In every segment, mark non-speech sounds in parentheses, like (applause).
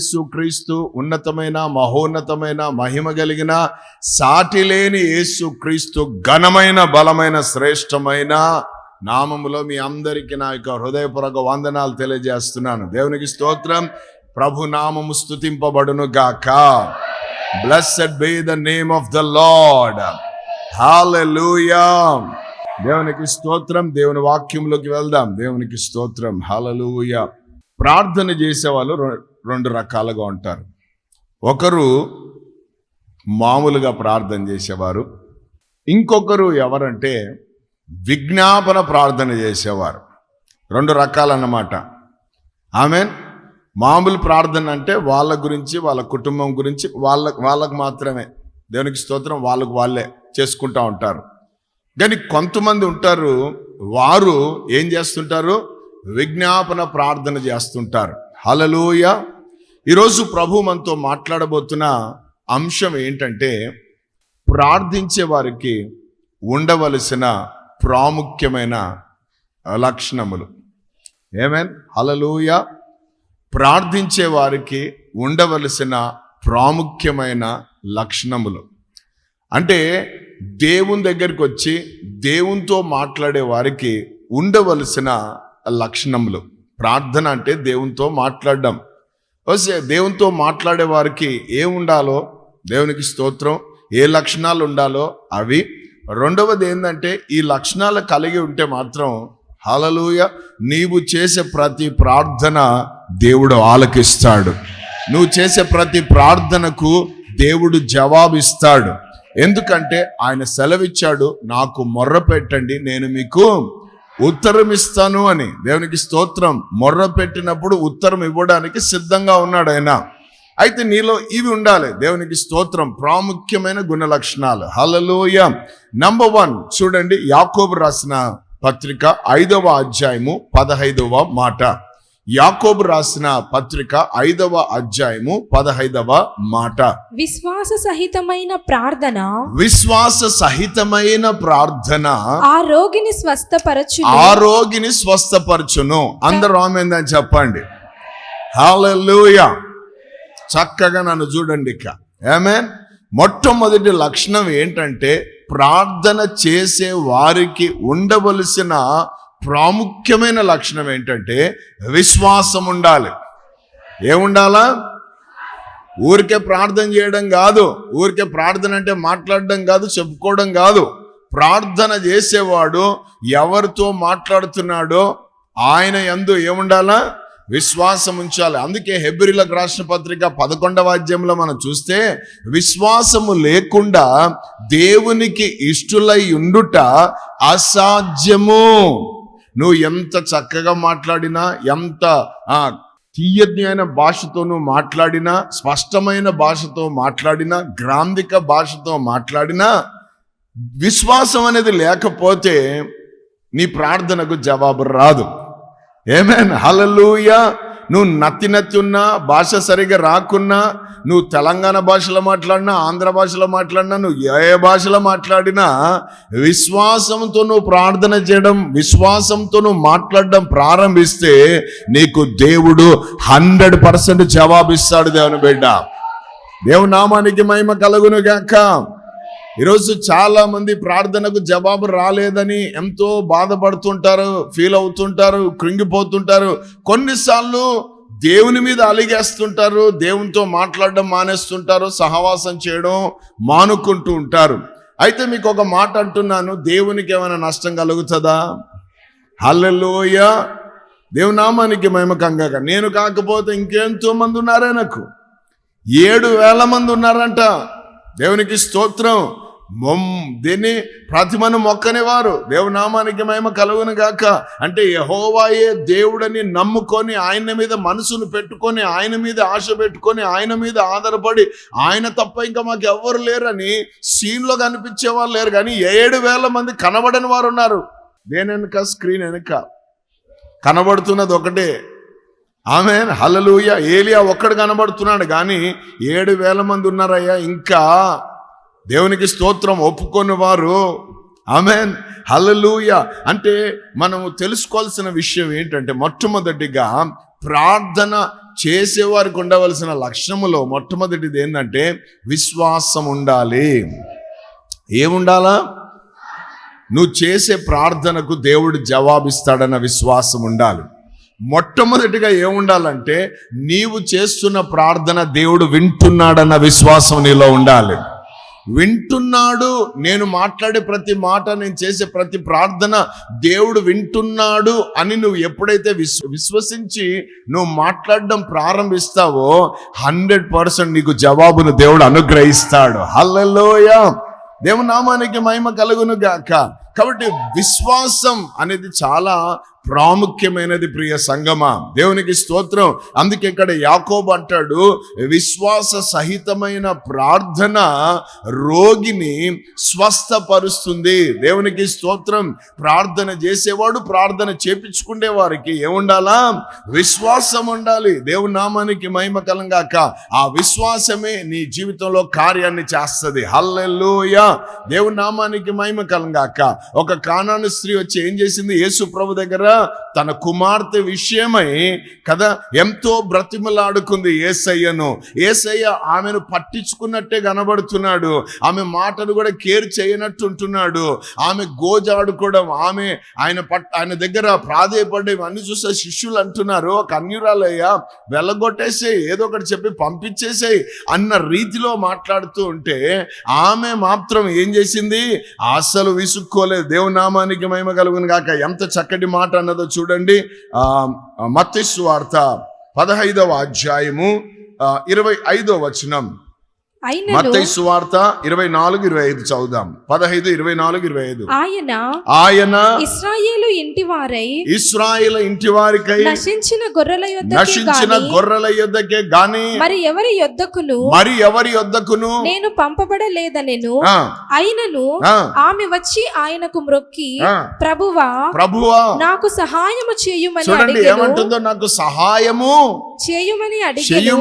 యేసుక్రీస్తు ఉన్నతమైన మహోన్నతమైన మహిమ కలిగిన సాటి లేని యేసు క్రీస్తు ఘనమైన బలమైన శ్రేష్టమైన నామములో మీ అందరికీ నా యొక్క హృదయపూర్వక వందనాలు తెలియజేస్తున్నాను. దేవునికి స్తోత్రం. ప్రభు నామము స్తుతింపబడును గాక. Blessed be the name of the Lord hallelujah దేవునికి స్తోత్రం. దేవుని వాక్యంలోకి వెళ్దాం. దేవునికి స్తోత్రం. హాలలుయ ప్రార్థన చేసేవాళ్ళు రెండు రకాలుగా ఉంటారు. ఒకరు మామూలుగా ప్రార్థన చేసేవారు. ఇంకొకరు ఎవరంటే విజ్ఞాపన ప్రార్థన చేసేవారు. రెండు రకాలన్నమాట. ఆమె మామూలు ప్రార్థన అంటే వాళ్ళ గురించి వాళ్ళ కుటుంబం గురించి వాళ్ళ వాళ్ళకు మాత్రమే. దేవునికి స్తోత్రం వాళ్ళకు వాళ్ళే చేసుకుంటా ఉంటారు. కానీ కొంతమంది ఉంటారు వారు ఏం చేస్తుంటారు? విజ్ఞాపన ప్రార్థన చేస్తుంటారు. హలలోయ ఈరోజు ప్రభు మనతో మాట్లాడబోతున్న అంశం ఏంటంటే ప్రార్థించే వారికి ఉండవలసిన ప్రాముఖ్యమైన లక్షణములు. ఏమేన్ హలలోయ ప్రార్థించే వారికి ఉండవలసిన ప్రాముఖ్యమైన లక్షణములు. అంటే దేవుని దగ్గరికి వచ్చి దేవునితో మాట్లాడే వారికి ఉండవలసిన లక్షణములు. ప్రార్థన అంటే దేవునితో మాట్లాడడం. దేవునితో మాట్లాడే వారికి ఏం ఉండాలో దేవునికి స్తోత్రం. ఏ లక్షణాలు ఉండాలో? అవి. రెండవది ఏంటంటే ఈ లక్షణాలు కలిగి ఉంటే మాత్రం హలలుయ నీవు చేసే ప్రతి ప్రార్థన దేవుడు ఆలకిస్తాడు. నువ్వు చేసే ప్రతి ప్రార్థనకు దేవుడు జవాబిస్తాడు. ఎందుకంటే ఆయన సెలవిచ్చాడు నాకు మొర్ర పెట్టండి నేను మీకు ఉత్తరం ఇస్తాను అని. దేవునికి స్తోత్రం. మొర్ర పెట్టినప్పుడు ఉత్తరం ఇవ్వడానికి సిద్ధంగా ఉన్నాడు ఆయన. అయితే నీలో ఇవి ఉండాలి. దేవునికి స్తోత్రం. ప్రాముఖ్యమైన గుణ లక్షణాలు హలలోయ నంబర్ వన్ చూడండి యాకోబు రాసిన పత్రిక ఐదవ అధ్యాయము పదహైదవ మాట. యాకోబు రాసిన పత్రిక ఐదవ అధ్యాయము పదహైదవ మాట. విశ్వాస సహితమైన ప్రార్థన విశ్వాస సహితమైన ప్రార్థన. ఆ రోగిని స్వస్థపరచు ఆరోగిని స్వస్థపరచును. అందరూ ఆమెందని చెప్పండి. హాలూయ చక్కగా నన్ను చూడండి ఇక. ఏమే మొట్టమొదటి లక్షణం ఏంటంటే ప్రార్థన చేసే వారికి ఉండవలసిన ప్రాముఖ్యమైన లక్షణం ఏంటంటే విశ్వాసం ఉండాలి. ఏముండాలా? ఊరికే ప్రార్థన చేయడం కాదు. ఊరికే ప్రార్థన అంటే మాట్లాడడం కాదు చెప్పుకోవడం కాదు. ప్రార్థన చేసేవాడు ఎవరితో మాట్లాడుతున్నాడో ఆయన ఎందు ఏముండాలా? విశ్వాసం ఉంచాలి. అందుకే హెబ్రిలకు రాసిన పత్రిక పదకొండవ అధ్యాయంలో మనం చూస్తే విశ్వాసము లేకుండా దేవునికి ఇష్టులై ఉండుట అసాధ్యము. నువ్వు ఎంత చక్కగా మాట్లాడినా ఎంత తీయజ్ఞమైన భాషతో నువ్వు మాట్లాడినా స్పష్టమైన భాషతో మాట్లాడినా గ్రాంధిక భాషతో మాట్లాడినా విశ్వాసం అనేది లేకపోతే నీ ప్రార్థనకు జవాబు రాదు. ఏమేన్ హలలుయా నువ్వు నత్తి నత్తి ఉన్నా భాష సరిగా రాకున్నా నువ్వు తెలంగాణ భాషలో మాట్లాడినా ఆంధ్ర భాషలో మాట్లాడినా నువ్వు ఏ భాషలో మాట్లాడినా విశ్వాసంతో నువ్వు ప్రార్థన చేయడం విశ్వాసంతో నువ్వు మాట్లాడడం ప్రారంభిస్తే నీకు దేవుడు హండ్రెడ్ పర్సెంట్ జవాబిస్తాడు దేవుని బిడ్డ. దేవుని నామానికి మహిమ కలుగును గాక ఈరోజు చాలా మంది ప్రార్థనకు జవాబు రాలేదని ఎంతో బాధపడుతుంటారు ఫీల్ అవుతుంటారు కృంగిపోతుంటారు. కొన్నిసార్లు దేవుని మీద అలిగేస్తుంటారు దేవునితో మాట్లాడడం మానేస్తుంటారు సహవాసం చేయడం మానుకుంటూ ఉంటారు. అయితే మీకు ఒక మాట అంటున్నాను దేవునికి ఏమైనా నష్టం కలుగుతుందా? హల్లెలోయ! దేవునామానికి మహిమకంగా నేను కాకపోతే ఇంకెంతో మంది ఉన్నారే నాకు ఏడు వేల మంది ఉన్నారంట. దేవునికి స్తోత్రం. మొమ్ దీన్ని ప్రతిమను మొక్కని వారు దేవునామానికి మహిమ కలుగును గాక. అంటే యహోవాయే దేవుడని నమ్ముకొని ఆయన మీద మనసును పెట్టుకొని ఆయన మీద ఆశ పెట్టుకొని ఆయన మీద ఆధారపడి ఆయన తప్ప ఇంకా మాకు ఎవ్వరు లేరని సీన్లో కనిపించే వాళ్ళు లేరు. కానీ ఏడు వేల మంది కనబడని వారు ఉన్నారు. దేని వెనుక? స్క్రీన్ వెనుక. కనబడుతున్నది ఒకటే. ఆమె హలలుయ ఏలియా ఒక్కడు కనబడుతున్నాడు. కానీ ఏడు వేల మంది ఉన్నారయ్యా. ఇంకా దేవునికి స్తోత్రం ఒప్పుకొని వారు. ఆమెన్. హలలుయ అంటే మనము తెలుసుకోవాల్సిన విషయం ఏంటంటే మొట్టమొదటిగా ప్రార్థన చేసేవారికి ఉండవలసిన లక్షణములో మొట్టమొదటిది ఏంటంటే విశ్వాసం ఉండాలి. ఏముండాలా? నువ్వు చేసే ప్రార్థనకు దేవుడు జవాబిస్తాడన్న విశ్వాసం ఉండాలి. మొట్టమొదటిగా ఏముండాలంటే నీవు చేస్తున్న ప్రార్థన దేవుడు వింటున్నాడన్న విశ్వాసం నీలో ఉండాలి. వింటున్నాడు. నేను మాట్లాడే ప్రతి మాట నేను చేసే ప్రతి ప్రార్థన దేవుడు వింటున్నాడు అని నువ్వు ఎప్పుడైతే విశ్వ విశ్వసించి నువ్వు మాట్లాడడం ప్రారంభిస్తావో హండ్రెడ్ పర్సెంట్ నీకు జవాబును దేవుడు అనుగ్రహిస్తాడు. హల్లలోయ! దేవుని నామానికి మహిమ కలుగును గాక. కాబట్టి విశ్వాసం అనేది చాలా ప్రాముఖ్యమైనది ప్రియ సంగమా. దేవునికి స్తోత్రం. అందుకే ఇక్కడ యాకోబ్ అంటాడు విశ్వాస సహితమైన ప్రార్థన రోగిని స్వస్థపరుస్తుంది. దేవునికి స్తోత్రం. ప్రార్థన చేసేవాడు ప్రార్థన చేపించుకునే వారికి ఏముండాలా? విశ్వాసం ఉండాలి. దేవుని నామానికి మహిమ కలంగాక. ఆ విశ్వాసమే నీ జీవితంలో కార్యాన్ని చేస్తుంది. హల్లెల్లోయ దేవుని నామానికి మహిమ కలంగాక. ఒక కానాను స్త్రీ వచ్చి ఏం చేసింది? యేసు ప్రభు దగ్గర తన కుమార్తె విషయమై కదా ఎంతో బ్రతిమలాడుకుంది ఏసయ్యను. ఏసయ్య ఆమెను పట్టించుకున్నట్టే కనబడుతున్నాడు. ఆమె మాటను కూడా కేర్ చేయనట్టు ఉంటున్నాడు. ఆమె గోజాడుకోవడం ఆమె ఆయన పట్ ఆయన దగ్గర ప్రాధేయపడ్డ ఇవన్నీ చూస్తే శిష్యులు అంటున్నారు ఒక అన్యురాలయ్యా ఏదో ఒకటి చెప్పి పంపించేసేయి అన్న రీతిలో మాట్లాడుతూ ఉంటే ఆమె మాత్రం ఏం చేసింది? అసలు విసుక్కోలేదు. దేవునామానికి మహిమ కలుగును కాక ఎంత చక్కటి మాట అన్నదో చూడండి. ఆ మత్స్సు వార్త పదహైదవ అధ్యాయము ఆ, ఇరవై ఐదో వచనం. మత్తయి ఇరవై నాలుగు ఇరవై ఐదు చదువుదాం. పదహైదు ఇరవై నాలుగు ఇరవై ఐదు ఆయన ఆయన ఇస్రాయేలు ఇంటి వారై ఇస్రాయేల్ ఇంటి వారికై నశించిన గొర్రెల యొద్దకే నశించిన గొర్రెల యొద్దకే గాని మరి ఎవరి యొద్దకును? మరి ఎవరి యొద్దకును? నేను పంపబడలేదనెను. అయినను ఆమె వచ్చి ఆయనకు మ్రొక్కి. ప్రభువా ప్రభువా. నాకు సహాయము చేయుమని చూడండి ఏమంటుందో? నాకు సహాయము చేయుమని అడిగెను.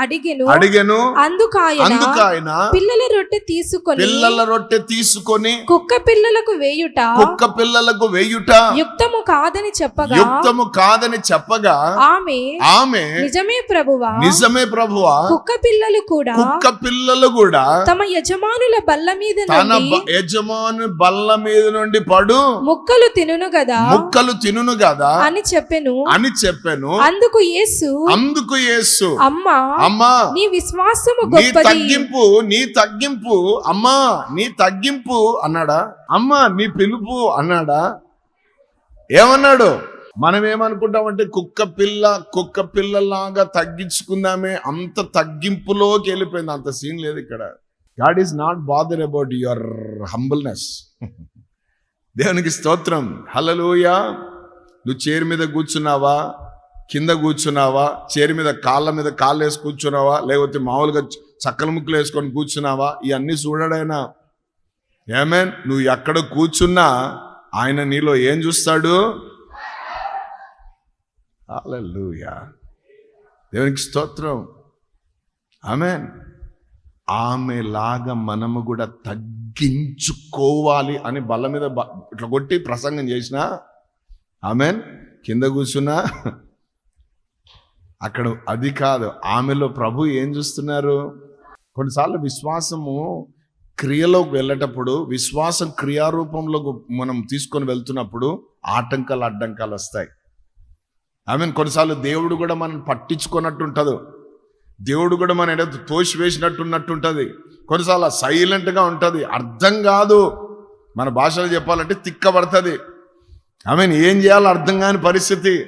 అడిగెను. అడిగెను. అందుకు ఆయన అందుకు ఆయన పిల్లల రొట్టె తీసుకొని పిల్లల రొట్టె తీసుకొని కుక్క పిల్లలకు వేయుట కుక్క పిల్లలకు వేయుట యుక్తము కాదని చెప్పగా యుక్తము కాదని చెప్పగా ఆమె ఆమె నిజమే ప్రభువా? నిజమే ప్రభువా? కుక్క పిల్లలు కూడా కుక్క పిల్లలు కూడా తమ యజమానుల బల్ల మీద తన యజమాని బల్ల మీద నుండి పడు ముక్కలు తినును గదా? ముక్కలు తినును కదా అని చెప్పెను. అని చెప్పాను. అందుకు యేసు అందుకు యేసు. అమ్మా అమ్మా నీ విశ్వాసము గొప్పది. తగ్గింపు నీ తగ్గింపు అమ్మా నీ తగ్గింపు అన్నాడా? అమ్మా నీ పిలుపు అన్నాడా? ఏమన్నాడు? మనం ఏమనుకుంటామంటే కుక్క పిల్ల కుక్క పిల్లలాగా తగ్గించుకుందామే అంత తగ్గింపులోకి వెళ్ళిపోయింది. అంత సీన్ లేదు ఇక్కడ. God is not bother about your humbleness దేవునికి స్తోత్రం. హలలోయ నువ్వు చైర్ మీద కూర్చున్నావా? కింద కూర్చున్నావా? చైర్ మీద కాళ్ళ మీద కాళ్ళు వేసి కూర్చున్నావా? లేకపోతే మామూలుగా చక్కల ముక్కలు వేసుకొని కూర్చున్నావా? ఇవన్నీ చూడడైనా ఏమేన్? నువ్వు ఎక్కడ కూర్చున్నా ఆయన నీలో ఏం చూస్తాడు? అలూయా దేవునికి స్తోత్రం. ఆమెన్. ఆమెలాగా మనము కూడా తగ్గించుకోవాలి అని బల్ల మీద ఇట్లా కొట్టి ప్రసంగం చేసిన ఆమెన్ కింద కూర్చున్నా (laughs) అక్కడ అది కాదు. ఆమెలో ప్రభు ఏం చూస్తున్నారు? కొన్నిసార్లు విశ్వాసము క్రియలోకి వెళ్ళేటప్పుడు విశ్వాసం క్రియారూపంలో మనం తీసుకొని వెళ్తున్నప్పుడు ఆటంకాలు అడ్డంకాలు వస్తాయి. ఐ మీన్ కొన్నిసార్లు దేవుడు కూడా మనం పట్టించుకున్నట్టు ఉంటుంది దేవుడు కూడా మన ఎడ తోసి వేసినట్టు ఉన్నట్టు ఉంటుంది కొన్నిసార్లు సైలెంట్గా ఉంటుంది. అర్థం కాదు. మన భాషలో చెప్పాలంటే తిక్కబడుతుంది. ఐ మీన్ ఏం చేయాలో అర్థం కాని పరిస్థితి.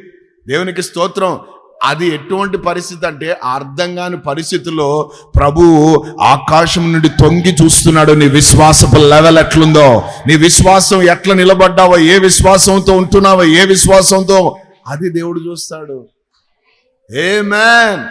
దేవునికి స్తోత్రం. అది ఎటువంటి పరిస్థితి అంటే అర్థం కాని పరిస్థితిలో ప్రభువు ఆకాశం నుండి తొంగి చూస్తున్నాడు. నీ విశ్వాసపు లెవెల్ ఎట్లుందో నీ విశ్వాసం ఎట్లా నిలబడ్డావో ఏ విశ్వాసంతో ఉంటున్నావో ఏ విశ్వాసంతో అది దేవుడు చూస్తాడు. ఏ మ్యాన్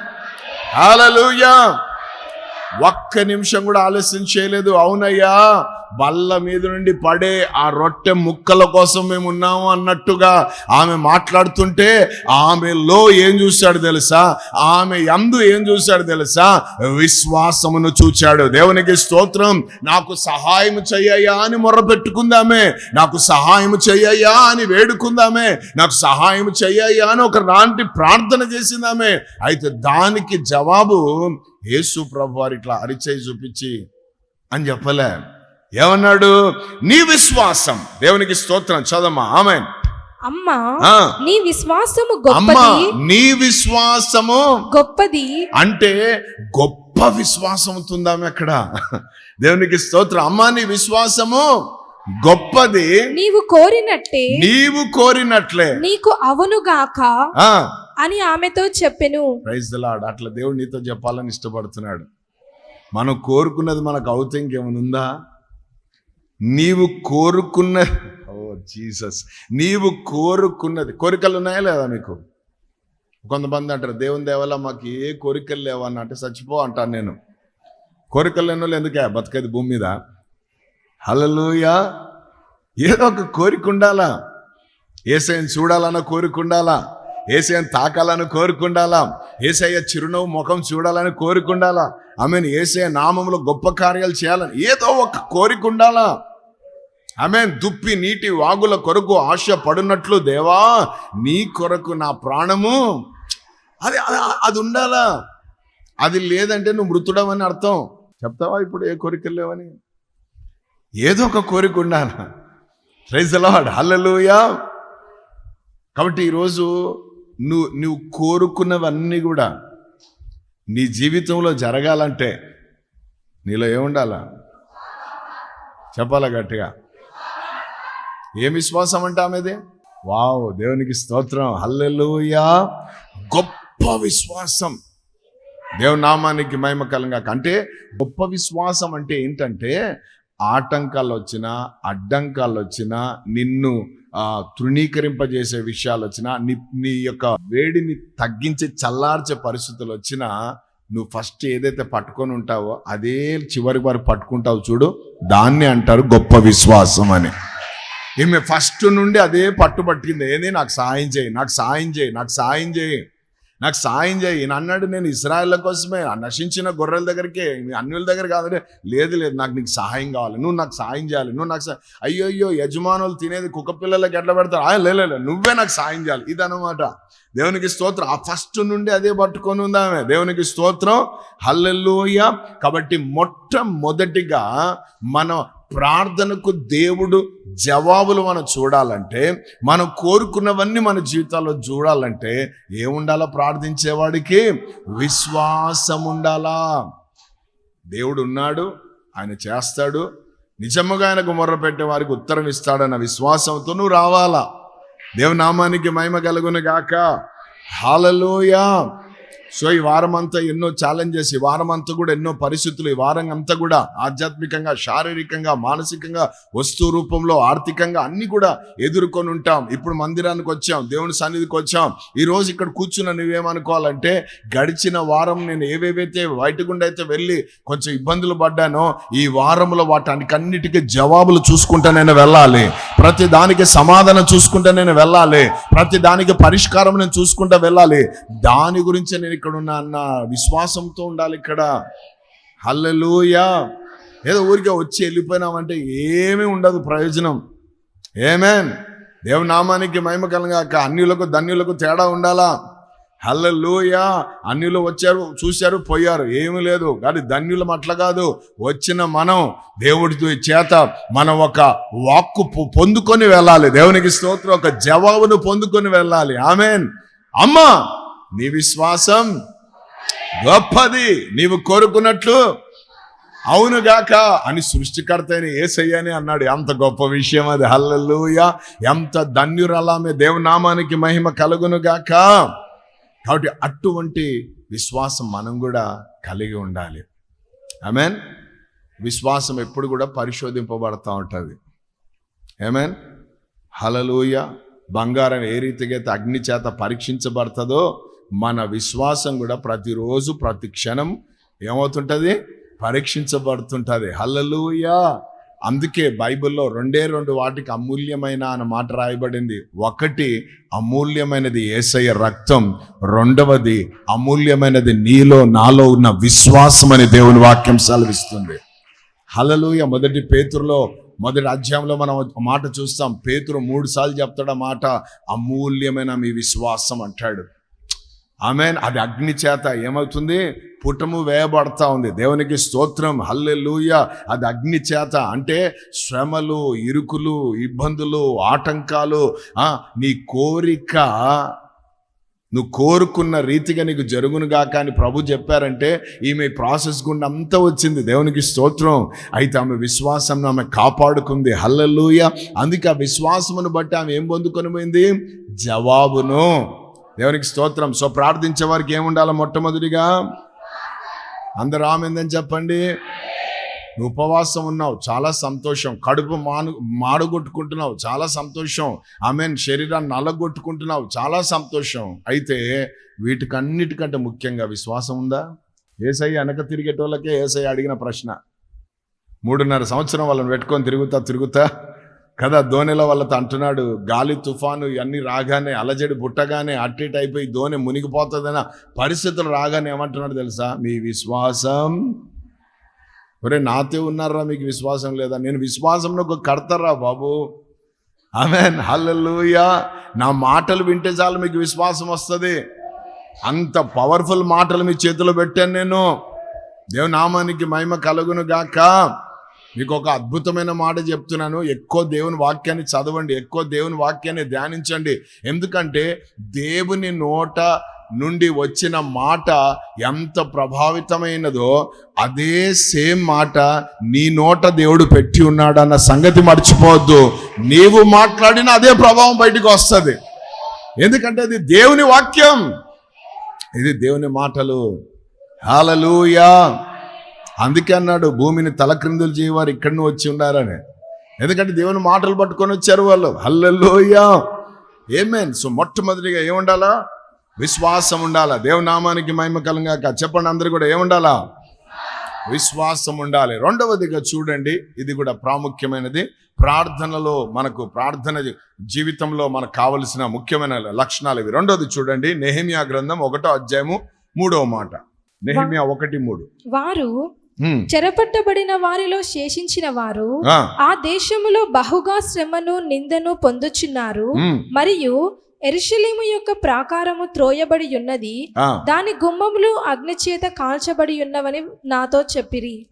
ఒక్క నిమిషం కూడా ఆలస్యం చేయలేదు. అవునయ్యా. బల్ల మీద నుండి పడే ఆ రొట్టె ముక్కల కోసం మేము ఉన్నాము అన్నట్టుగా ఆమె మాట్లాడుతుంటే ఆమెలో ఏం చూశాడు తెలుసా? ఆమె ఎందు ఏం చూశాడు తెలుసా? విశ్వాసమును చూచాడు. దేవునికి స్తోత్రం. నాకు సహాయం చెయ్యయ్యా అని మొర్రపెట్టుకుందామే నాకు సహాయం చెయ్యయ్యా అని వేడుకుందామే. నాకు సహాయం చెయ్యయ్యా అని ఒక లాంటి ప్రార్థన చేసిందామే. అయితే దానికి జవాబు యేసు ప్రభు వారు ఇట్లా అరిచేయి చూపించి అని చెప్పలే. ఏమన్నాడు? నీ విశ్వాసం. దేవునికి స్తోత్రం. చదమ్మా ఆమె అమ్మా. నీ విశ్వాసము అమ్మా గొప్పది నీ విశ్వాసము గొప్పది. అంటే గొప్ప విశ్వాసం ఉందామె అక్కడ? దేవునికి స్తోత్రం. అమ్మా నీ విశ్వాసము గొప్పది. నీవు కోరినట్టే. నీవు కోరినట్లే. నీకు అవునుగాక అని ఆమెతో చెప్పెను. ప్రైజ్ లాడ్ అట్లా దేవుడు నీతో చెప్పాలని ఇష్టపడుతున్నాడు. మనం కోరుకున్నది మనకు అవుతే ఇంకేమైనా ఉందా? నీవు కోరుకున్న ఓ జీసస్ నీవు కోరుకున్నది కోరికలు ఉన్నాయా లేదా మీకు? కొంతమంది అంటారు దేవుని దేవల్ల మాకు ఏ కోరికలు లేవన్న అంటే చచ్చిపో అంటాను నేను. కోరికలు లేని వాళ్ళు ఎందుకే? బతకేది భూమి మీద. హలలుయా ఏదో ఒక కోరిక ఉండాలా? ఏసైని చూడాలన్న కోరిక ఉండాలా? ఏసైని తాకాలని కోరుకుండాలా ఏసయ్య చిరునవ్వు ముఖం చూడాలని కోరుకుండాలా ఆమెను ఏసయ్య నామంలో గొప్ప కార్యాలు చేయాలని ఏదో ఒక కోరిక ఉండాలా? ఆమె దుప్పి నీటి వాగుల కొరకు ఆశ పడినట్లు దేవా నీ కొరకు నా ప్రాణము. అది అది- ఉండాలా? అది లేదంటే నువ్వు మృతుడవని అర్థం. చెప్తావా ఇప్పుడు ఏ కోరికలు లేవని? ఏదో ఒక కోరిక ఉండాలా? ప్రైజ్ లార్డ్ హల్లెలూయా కాబట్టి ఈరోజు నువ్వు నువ్వు కోరుకున్నవన్నీ కూడా నీ జీవితంలో జరగాలంటే నీలో ఏముండాలా? చెప్పాలా గట్టిగా? ఏం విశ్వాసం అంటే ఆమెదే? వావ్ దేవునికి స్తోత్రం. హల్లెలుయా. గొప్ప విశ్వాసం. దేవుని నామానికి మహిమ కలంగా అంటే గొప్ప విశ్వాసం అంటే ఏంటంటే ఆటంకాలు వచ్చినా అడ్డంకాలు వచ్చినా నిన్ను తృణీకరింపజేసే విషయాలు వచ్చినా నీ నీ యొక్క వేడిని తగ్గించి చల్లార్చే పరిస్థితులు వచ్చినా నువ్వు ఫస్ట్ ఏదైతే పట్టుకొని ఉంటావో అదే చివరి వరకు పట్టుకుంటావు చూడు. దాన్ని అంటారు గొప్ప విశ్వాసం అని. ఈమె ఫస్ట్ నుండి అదే పట్టుబట్టింది ఏంది? నాకు సాయం చేయి నాకు సాయం చేయి నాకు సాయం చేయి నాకు సాయం చేయి. అన్నాడు నేను ఇస్రాయల్ కోసమే ఆ నశించిన గొర్రెల దగ్గరికే అన్యుల దగ్గర కాదంటే లేదు లేదు నాకు నీకు సహాయం కావాలి. నువ్వు నాకు సాయం చేయాలి. నువ్వు నాకు అయ్యో అయ్యో యజమానులు తినేది కుక్క పిల్లలకి ఎట్లా పెడతారు? "ఆ, లే నువ్వే నాకు సాయం చేయాలి. ఇదనమాట దేవునికి స్తోత్రం. ఆ ఫస్ట్ నుండి అదే పట్టుకొని ఉందామే. దేవునికి స్తోత్రం. హల్లెల్లోయ కాబట్టి మొట్టమొదటిగా మనం ప్రార్థనకు దేవుడు జవాబులు మనం చూడాలంటే మనం కోరుకున్నవన్నీ మన జీవితాల్లో చూడాలంటే ఏముండాలా ప్రార్థించేవాడికి? విశ్వాసం ఉండాలా. దేవుడు ఉన్నాడు ఆయన చేస్తాడు. నిజముగా ఆయనకు మొర్రపెట్టే వారికి ఉత్తరం ఇస్తాడన్న విశ్వాసంతో నువ్వు రావాలా. దేవనామానికి నామానికి మహిమ కలుగును గాక. హాలలోయా సో ఈ వారం అంతా ఎన్నో ఛాలెంజెస్ ఈ వారం అంతా కూడా ఎన్నో పరిస్థితులు ఈ వారం అంతా కూడా ఆధ్యాత్మికంగా శారీరకంగా మానసికంగా వస్తు రూపంలో ఆర్థికంగా అన్ని కూడా ఎదుర్కొని ఉంటాం. ఇప్పుడు మందిరానికి వచ్చాం దేవుని సన్నిధికి వచ్చాం. ఈ రోజు ఇక్కడ కూర్చున్న నువ్వేమనుకోవాలంటే గడిచిన వారం నేను ఏవేవైతే బయట గుండా అయితే వెళ్ళి కొంచెం ఇబ్బందులు పడ్డానో ఈ వారంలో వాటానికన్నిటికీ జవాబులు చూసుకుంటా నేను వెళ్ళాలి. ప్రతి దానికి సమాధానం చూసుకుంటా నేను వెళ్ళాలి. ప్రతి దానికి పరిష్కారం నేను చూసుకుంటా వెళ్ళాలి. దాని గురించి నేను ఇక్కడ ఉన్నా అన్న విశ్వాసంతో ఉండాలి ఇక్కడ. హల్లెలూయా. ఏదో ఊరికే వచ్చి వెళ్ళిపోయినామంటే ఏమీ ఉండదు ప్రయోజనం. ఏమేన్ దేవనామానికి మహిమ అన్యులకు ధన్యులకు తేడా ఉండాలా? హల్లెలూయా. అన్యులు వచ్చారు చూశారు పోయారు. ఏమీ లేదు. కానీ ధన్యులు అట్లా కాదు. వచ్చిన మనం దేవుడి చేత మనం ఒక వాక్కు పొందుకొని వెళ్ళాలి. దేవునికి స్తోత్రం. ఒక జవాబును పొందుకొని వెళ్ళాలి. ఆమెన్ అమ్మా! నీ విశ్వాసం గొప్పది. నీవు కోరుకున్నట్లు అవునుగాక అని సృష్టికర్త అయిన ఏసయ్యని అన్నాడు. ఎంత గొప్ప విషయం అది. హల్లెలూయా. ఎంత ధన్యురలామే దేవునామానికి మహిమ కలుగునుగాక కాబట్టి అటువంటి విశ్వాసం మనం కూడా కలిగి ఉండాలి. ఐమెన్ విశ్వాసం ఎప్పుడు కూడా పరిశోధింపబడతా ఉంటుంది. ఏమేన్ హలలూయ బంగారం ఏ రీతిగా అయితే అగ్ని చేత పరీక్షించబడుతుందో మన విశ్వాసం కూడా ప్రతిరోజు ప్రతి క్షణం ఏమవుతుంటుంది? పరీక్షించబడుతుంటుంది. హల్లలుయా! అందుకే బైబిల్లో రెండే రెండు వాటికి అమూల్యమైన అన్న మాట రాయబడింది. ఒకటి అమూల్యమైనది ఏసయ్య రక్తం. రెండవది అమూల్యమైనది నీలో నాలో ఉన్న విశ్వాసం అని దేవుని వాక్యం సెలవిస్తుంది. హలలుయ మొదటి పేతురులో మొదటి అధ్యాయంలో మనం ఒక మాట చూస్తాం. పేతురు మూడు సార్లు చెప్తాడు మాట అమూల్యమైన మీ విశ్వాసం అంటాడు. ఆమె అది అగ్ని చేత ఏమవుతుంది? పుటము వేయబడతా ఉంది. దేవునికి స్తోత్రం. హల్లెలూయ. అది అగ్ని చేత. అంటే శ్రమలు ఇరుకులు ఇబ్బందులు ఆటంకాలు నీ కోరిక నువ్వు కోరుకున్న రీతిగా నీకు జరుగును గాక అని ప్రభు చెప్పారంటే ఈమె ప్రాసెస్ గుండా అంతా వచ్చింది. దేవునికి స్తోత్రం. అయితే ఆమె విశ్వాసం ఆమె కాపాడుకుంది. హల్లెలూయ. అందుకే ఆ విశ్వాసమును బట్టి ఆమె ఏం పొందుకొని పోయింది? జవాబును. దేవునికి స్తోత్రం. సో ప్రార్థించే వారికి ఏముండాలి మొట్టమొదటిగా? అందరూ ఆమెందని చెప్పండి. ఉపవాసం ఉన్నావు. చాలా సంతోషం. కడుపు మాను మాడుగొట్టుకుంటున్నావు. చాలా సంతోషం. ఆమె శరీరాన్ని నలగొట్టుకుంటున్నావు. చాలా సంతోషం. అయితే వీటికన్నిటికంటే ముఖ్యంగా విశ్వాసం ఉందా? ఏసై వెనక తిరిగేటోళ్ళకే ఏసై అడిగిన ప్రశ్న. మూడున్నర సంవత్సరం వాళ్ళని పెట్టుకొని తిరుగుతా తిరుగుతా. కదా దోణిలో వాళ్ళతో అంటున్నాడు గాలి తుఫాను ఇవన్నీ రాగానే అలజడి పుట్టగానే అట్టిట్ అయిపోయి దోణి మునిగిపోతుందన్న పరిస్థితులు రాగానే ఏమంటున్నాడు తెలుసా? మీ విశ్వాసం. ఒరే నాతో ఉన్నారా? మీకు విశ్వాసం లేదా? నేను విశ్వాసంలో ఒక కడతారా బాబు. ఆమె హల్లెలూయా. నా మాటలు వింటే చాలు మీకు విశ్వాసం వస్తుంది. అంత పవర్ఫుల్ మాటలు మీ చేతిలో పెట్టాను నేను. దేవనామానికి నామానికి మహిమ కలుగును గాక. మీకు ఒక అద్భుతమైన మాట చెప్తున్నాను. ఎక్కువ దేవుని వాక్యాన్ని చదవండి. ఎక్కువ దేవుని వాక్యాన్ని ధ్యానించండి. ఎందుకంటే దేవుని నోట నుండి వచ్చిన మాట ఎంత ప్రభావితమైనదో అదే సేమ్ మాట నీ నోట దేవుడు పెట్టి ఉన్నాడు అన్న సంగతి మర్చిపోవద్దు. నీవు మాట్లాడిన అదే ప్రభావం బయటకు వస్తుంది. ఎందుకంటే ఇది దేవుని వాక్యం. ఇది దేవుని మాటలు. హాలలుయా అందుకే అన్నాడు భూమిని తలక్రిందులు చేయవారు ఇక్కడిని వచ్చి ఉన్నారని ఎందుకంటే దేవుని మాటలు పట్టుకొని వచ్చారు వాళ్ళు. హల్లెల్లోయా ఏమేన్ సో మొట్టమొదటిగా ఏముండాలా? విశ్వాసం ఉండాలా. దేవుని నామానికి మహిమ చెప్పండి అందరు కూడా ఏముండాలా? విశ్వాసం ఉండాలి. రెండవదిగా చూడండి ఇది కూడా ప్రాముఖ్యమైనది. ప్రార్థనలో మనకు ప్రార్థన జీవితంలో మనకు కావలసిన ముఖ్యమైన లక్షణాలు ఇవి. రెండవది చూడండి నెహిమియా గ్రంథం ఒకటో అధ్యాయము మూడవ మాట. నెహిమియా ఒకటి మూడు. వారు చెరపట్టబడిన వారిలో శేషించిన వారు ఆ, దేశములో బహుగా శ్రమను నిందను పొందుచున్నారు. మరియు ఎరుషలేము యొక్క ప్రాకారము త్రోయబడి ఉన్నది. దాని గుమ్మములు అగ్నిచేత కాల్చబడి ఉన్నవని నాతో చెప్పిరి.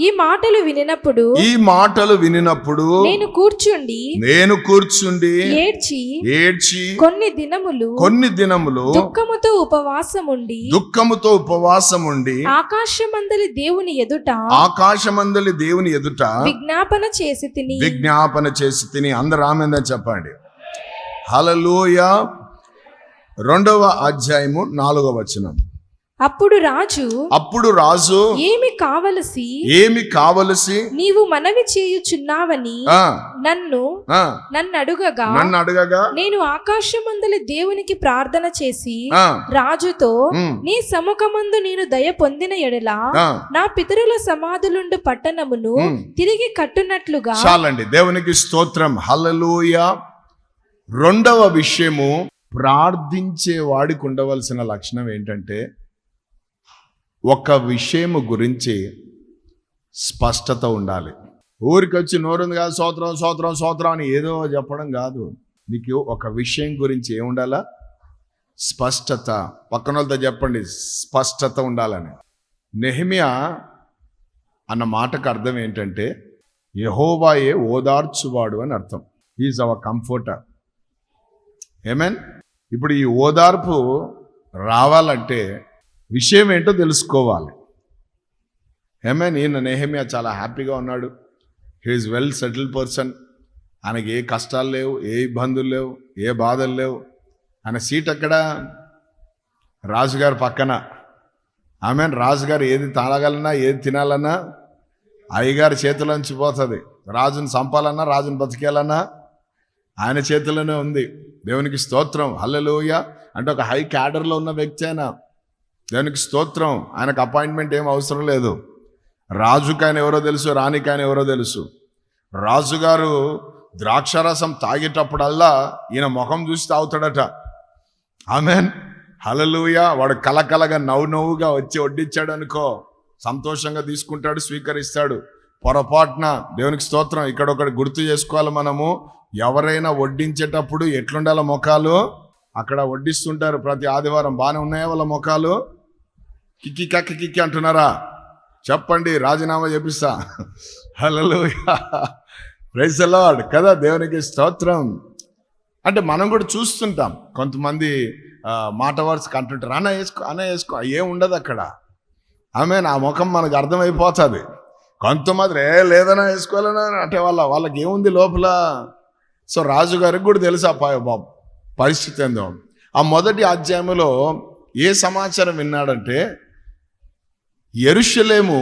ఈ మాటలు వినినప్పుడు ఈ మాటలు వినినప్పుడు నేను కూర్చుండి నేను కూర్చుండి ఏడ్చి ఏడ్చి కొన్ని దినములు కొన్ని దినములు దుఃఖముతో ఉపవాసముండి దుఃఖముతో ఉపవాసం ఉండి ఆకాశమందలి దేవుని ఎదుట ఆకాశమందలి దేవుని ఎదుట విజ్ఞాపన చేసి తిని విజ్ఞాపన చేసి తిని అందరు ఆమెందని చెప్పండి. హలలోయ రెండవ అధ్యాయము నాలుగవ వచనం. అప్పుడు రాజు అప్పుడు రాజు ఏమి కావలసి? ఏమి కావలసి? నీవు మనవి చేయుచున్నావని నన్ను నన్ను అడుగగా నన్ను అడగగా నేను ఆకాశమందలి దేవునికి ప్రార్థన చేసి రాజుతో నీ సముఖమందు నేను దయ పొందిన ఎడల నా పితరుల సమాధులుండు పట్టణమును. తిరిగి కట్టునట్లుగా చాలండి. దేవునికి స్తోత్రం. హల్లెలూయ. రెండవ విషయము ప్రార్థించే వాడికి ఉండవలసిన లక్షణం ఏంటంటే ఒక విషయము గురించి స్పష్టత ఉండాలి. ఊరికి వచ్చి నోరుంది కాదు సోత్రం సోత్రం సోత్రం అని ఏదో చెప్పడం కాదు. నీకు ఒక విషయం గురించి ఏముండాలా స్పష్టత. పక్కన వాళ్ళతో చెప్పండి స్పష్టత ఉండాలని. నెహిమియా అన్న మాటకు అర్థం ఏంటంటే యహోవాయే ఓదార్చువాడు అని అర్థం. ఈజ్ అవర్ కంఫర్టర్ ఏమేన్ ఇప్పుడు ఈ ఓదార్పు రావాలంటే విషయం ఏంటో తెలుసుకోవాలి. ఏమేన్ ఈయన నేహమియా చాలా హ్యాపీగా ఉన్నాడు. హీఈస్ వెల్ సెటిల్డ్ పర్సన్ ఆయనకి ఏ కష్టాలు లేవు ఏ ఇబ్బందులు లేవు ఏ బాధలు లేవు. ఆయన సీట్ ఎక్కడ? రాజుగారి పక్కన. ఆమె రాజుగారు ఏది తాగలన్నా ఏది తినాలన్నా అయ్యగారి చేతిలోంచి పోతుంది. రాజుని చంపాలన్నా రాజుని బతికేయాలన్నా ఆయన చేతిలోనే ఉంది. దేవునికి స్తోత్రం. హల్లలోయ. అంటే ఒక హై క్యాడర్లో ఉన్న వ్యక్తి ఆయన. దేవునికి స్తోత్రం. ఆయనకు అపాయింట్మెంట్ ఏం అవసరం లేదు. రాజుకి ఆయన ఎవరో తెలుసు రాణికి ఆయన ఎవరో తెలుసు. రాజుగారు ద్రాక్షారసం తాగేటప్పుడల్లా ఈయన ముఖం చూసి తాగుతాడట. ఆమెన్. హలలుయ వాడు కలకలగా నవ్వు నవ్వుగా వచ్చి వడ్డించాడు అనుకో సంతోషంగా తీసుకుంటాడు స్వీకరిస్తాడు. పొరపాటున దేవునికి స్తోత్రం. ఇక్కడ ఒకటి గుర్తు చేసుకోవాలి మనము. ఎవరైనా వడ్డించేటప్పుడు ఎట్లుండాల ముఖాలు? అక్కడ వడ్డిస్తుంటారు ప్రతి ఆదివారం. బాగానే ఉన్నాయా వాళ్ళ ముఖాలు? కిక్కి కక్కి కిక్కి అంటున్నారా? చెప్పండి రాజీనామా చేపిస్తా. హలో ప్రైజ్ లార్డ్ కదా దేవునికి స్తోత్రం. అంటే మనం కూడా చూస్తుంటాం. కొంతమంది మాట వరుసకి అంటుంటారు అన్న వేసుకో అన్న వేసుకో ఏం ఉండదు అక్కడ. ఆమె నా ముఖం మనకు అర్థమైపోతుంది. కొంతమంది ఏ లేదన్నా వేసుకోవాలన్నా అంటే వాళ్ళ వాళ్ళకి ఏముంది లోపల? సో రాజుగారికి కూడా తెలుసు ఆ బాబు పరిస్థితి ఏందో. ఆ మొదటి అధ్యాయంలో ఏ సమాచారం విన్నాడంటే ఎరుషలేము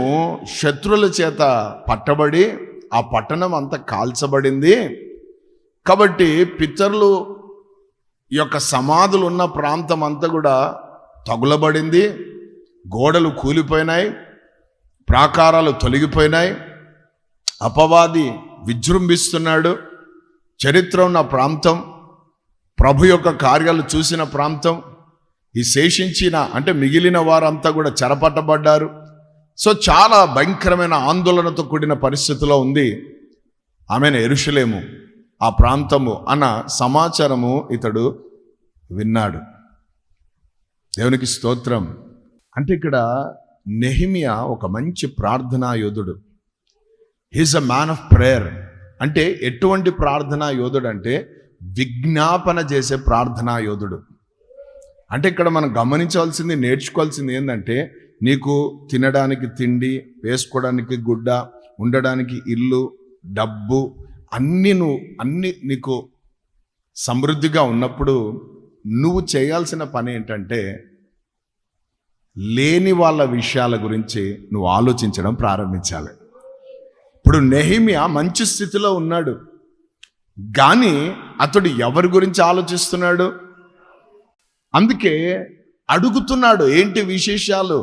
శత్రువుల చేత పట్టబడి ఆ పట్టణం అంతా కాల్చబడింది. కాబట్టి పితరులు యొక్క సమాధులు ఉన్న ప్రాంతం అంతా కూడా తగులబడింది. గోడలు కూలిపోయినాయి ప్రాకారాలు తొలగిపోయినాయి. అపవాది విజృంభిస్తున్నాడు. చరిత్ర ఉన్న ప్రాంతం ప్రభు యొక్క కార్యాలు చూసిన ప్రాంతం ఈ శేషించిన అంటే మిగిలిన వారంతా కూడా చెరపట్టబడ్డారు. సో చాలా భయంకరమైన ఆందోళనతో కూడిన పరిస్థితిలో ఉంది ఆమెను ఎరుషలేము ఆ ప్రాంతము అన్న సమాచారము ఇతడు విన్నాడు. దేవునికి స్తోత్రం. అంటే ఇక్కడ నెహిమియా ఒక మంచి ప్రార్థనా యోధుడు. He's a man of prayer అంటే ఎటువంటి ప్రార్థనా యోధుడు అంటే విజ్ఞాపన చేసే ప్రార్థనా యోధుడు. అంటే ఇక్కడ మనం గమనించవలసింది నేర్చుకోవాల్సింది ఏంటంటే నీకు తినడానికి తిండి వేసుకోవడానికి గుడ్డ ఉండడానికి ఇల్లు డబ్బు అన్నీ నువ్వు అన్ని నీకు సమృద్ధిగా ఉన్నప్పుడు నువ్వు చేయాల్సిన పని ఏంటంటే లేని వాళ్ళ విషయాల గురించి నువ్వు ఆలోచించడం ప్రారంభించాలి. ఇప్పుడు నెహిమియా మంచి స్థితిలో ఉన్నాడు. కానీ అతడు ఎవరి గురించి ఆలోచిస్తున్నాడు? అందుకే అడుగుతున్నాడు ఏంటి విశేషాలు?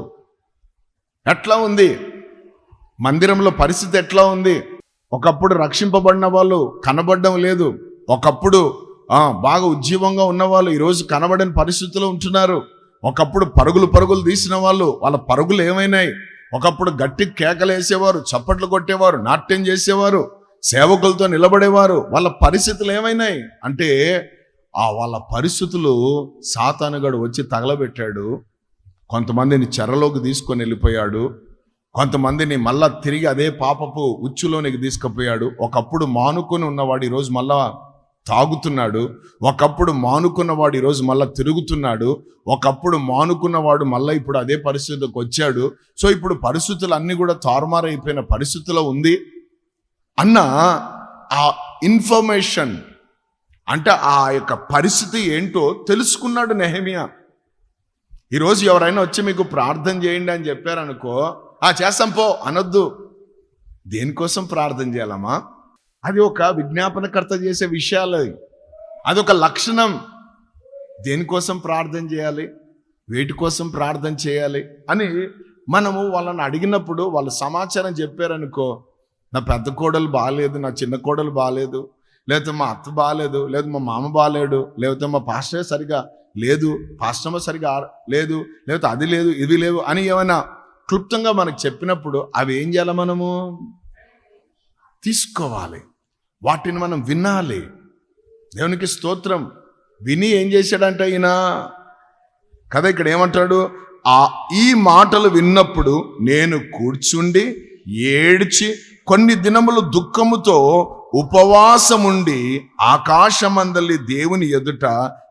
ఎట్లా ఉంది? మందిరంలో పరిస్థితి ఎట్లా ఉంది? ఒకప్పుడు రక్షింపబడిన వాళ్ళు కనబడడం లేదు. ఒకప్పుడు బాగా ఉజ్జీవంగా ఉన్నవాళ్ళు ఈరోజు కనబడని పరిస్థితిలో ఉంటున్నారు. ఒకప్పుడు పరుగులు పరుగులు తీసిన వాళ్ళు వాళ్ళ పరుగులు ఏమైనాయి? ఒకప్పుడు గట్టి కేకలు వేసేవారు చప్పట్లు కొట్టేవారు నాట్యం చేసేవారు సేవకులతో నిలబడేవారు. వాళ్ళ పరిస్థితులు ఏమైనాయి? అంటే ఆ వాళ్ళ పరిస్థితులు సాతానుగాడు వచ్చి తగలబెట్టాడు. కొంతమందిని చెరలోకి తీసుకొని వెళ్ళిపోయాడు. కొంతమందిని మళ్ళా తిరిగి అదే పాపపు ఉచ్చులోనికి తీసుకుపోయాడు. ఒకప్పుడు మానుకొని ఉన్నవాడు ఈరోజు మళ్ళా తాగుతున్నాడు. ఒకప్పుడు మానుకున్నవాడు ఈరోజు మళ్ళా తిరుగుతున్నాడు. ఒకప్పుడు మానుకున్నవాడు మళ్ళీ ఇప్పుడు అదే పరిస్థితికి వచ్చాడు. సో ఇప్పుడు పరిస్థితులు అన్నీ కూడా తారుమారైపోయిన పరిస్థితిలో ఉంది. అన్న ఆ ఇన్ఫర్మేషన్ అంటే ఆ యొక్క పరిస్థితి ఏంటో తెలుసుకున్నాడు నెహమియా. ఈరోజు ఎవరైనా వచ్చి మీకు ప్రార్థన చేయండి అని చెప్పారనుకో ఆ చేస్తాం పో అనొద్దు. దేనికోసం ప్రార్థన చేయాలమ్మా? అది ఒక విజ్ఞాపనకర్త చేసే విషయాలు అది. అదొక లక్షణం. దేనికోసం ప్రార్థన చేయాలి? వేటి కోసం ప్రార్థన చేయాలి? అని మనము వాళ్ళని అడిగినప్పుడు వాళ్ళు సమాచారం చెప్పారనుకో నా పెద్ద కోడలు బాగాలేదు నా చిన్న కోడలు బాగాలేదు లేకపోతే మా అత్త బాగాలేదు లేదా మా మామ బాగాలేడు లేకపోతే మా పాస్టర్ సరిగా లేదు పాస్టమ సరిగా లేదు లేకపోతే అది లేదు ఇది లేవు అని ఏమైనా క్లుప్తంగా మనకు చెప్పినప్పుడు అవి ఏం చేయాలి మనము? తీసుకోవాలి. వాటిని మనం వినాలి. దేవునికి స్తోత్రం. విని ఏం చేశాడంట ఈయన? కదా ఇక్కడ ఏమంటాడు? ఆ ఈ మాటలు విన్నప్పుడు నేను కూర్చుండి ఏడ్చి కొన్ని దినములు దుఃఖముతో ఉపవాసముండి ఆకాశమందలి దేవుని ఎదుట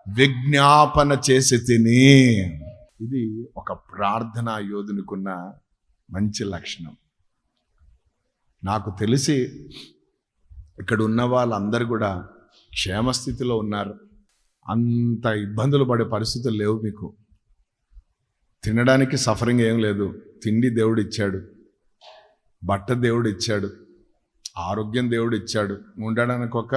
విజ్ఞాపన చేసి తిని. ఇది ఒక ప్రార్థనా యోధునికున్న మంచి లక్షణం. నాకు తెలిసి ఇక్కడ ఉన్న వాళ్ళందరూ కూడా క్షేమస్థితిలో ఉన్నారు. అంత ఇబ్బందులు పడే పరిస్థితులు లేవు మీకు. తినడానికి సఫరింగ్ ఏం లేదు. తిండి దేవుడు ఇచ్చాడు బట్ట దేవుడు ఇచ్చాడు ఆరోగ్యం దేవుడు ఇచ్చాడు ఉండడానికి ఒక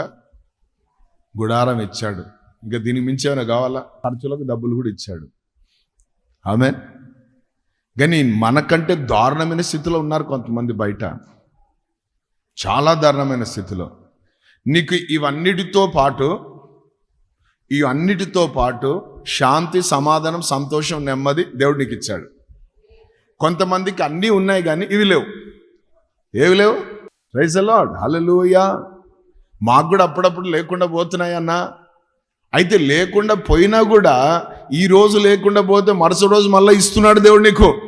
గుడారం ఇచ్చాడు. ఇంకా దీనికి మించి ఏమైనా కావాలా? ఖర్చులకు డబ్బులు కూడా ఇచ్చాడు. ఆమె కానీ మనకంటే దారుణమైన స్థితిలో ఉన్నారు కొంతమంది బయట. చాలా దారుణమైన స్థితిలో. నీకు ఇవన్నిటితో పాటు ఈ అన్నిటితో పాటు శాంతి సమాధానం సంతోషం నెమ్మది దేవుడు నీకు ఇచ్చాడు. కొంతమందికి అన్నీ ఉన్నాయి కానీ ఇవి లేవు. ఏవి లేవు? రైస్ లాడ్ హల్లెలూయా మాకు కూడా అప్పుడప్పుడు లేకుండా పోతున్నాయన్నా అయితే లేకుండా పోయినా కూడా ఈ రోజు లేకుండా పోతే మరుసటి రోజు మళ్ళీ ఇస్తున్నాడు దేవుడు నీకు.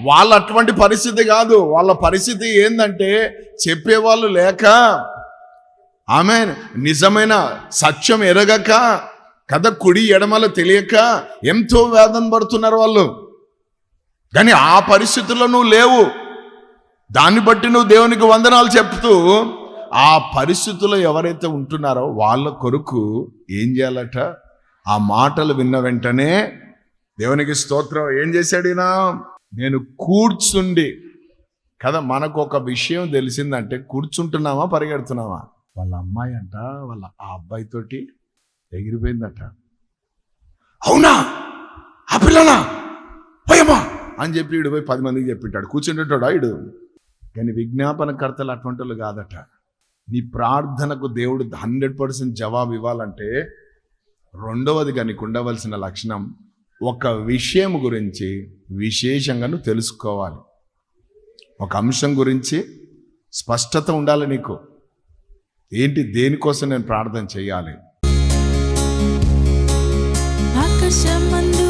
వాళ్ళ అటువంటి పరిస్థితి కాదు. వాళ్ళ పరిస్థితి ఏంటంటే చెప్పేవాళ్ళు లేక ఆమె నిజమైన సత్యం ఎరగక కథ కుడి ఎడమల తెలియక ఎంతో వేదన పడుతున్నారు వాళ్ళు. కానీ ఆ పరిస్థితుల్లో నువ్వు లేవు. దాన్ని బట్టి నువ్వు దేవునికి వందనాలు చెప్తూ ఆ పరిస్థితుల్లో ఎవరైతే ఉంటున్నారో వాళ్ళ కొరకు ఏం చేయాలట? ఆ మాటలు విన్న వెంటనే దేవునికి స్తోత్రం. ఏం చేశాడు ఈయన? నేను కూర్చుండి. కదా మనకు ఒక విషయం తెలిసిందంటే కూర్చుంటున్నామా పరిగెడుతున్నామా వాళ్ళ అమ్మాయి అంట వాళ్ళ ఆ అబ్బాయితోటి ఎగిరిపోయిందట. అవునా? ఆ పిల్లనా? పోయమ్మా అని చెప్పి ఇడు పోయి పది మందికి చెప్పింటాడు కూర్చుంటుంటాడు ఇడు కానీ విజ్ఞాపనకర్తలు అటువంటి వాళ్ళు కాదట. నీ ప్రార్థనకు దేవుడు హండ్రెడ్ పర్సెంట్ జవాబు ఇవ్వాలంటే రెండవదిగా నీకు ఉండవలసిన లక్షణం ఒక విషయం గురించి విశేషంగాను తెలుసుకోవాలి. ఒక అంశం గురించి స్పష్టత ఉండాలి నీకు. ఏంటి? దేనికోసం నేను ప్రార్థన చేయాలి? ఆకాశమందు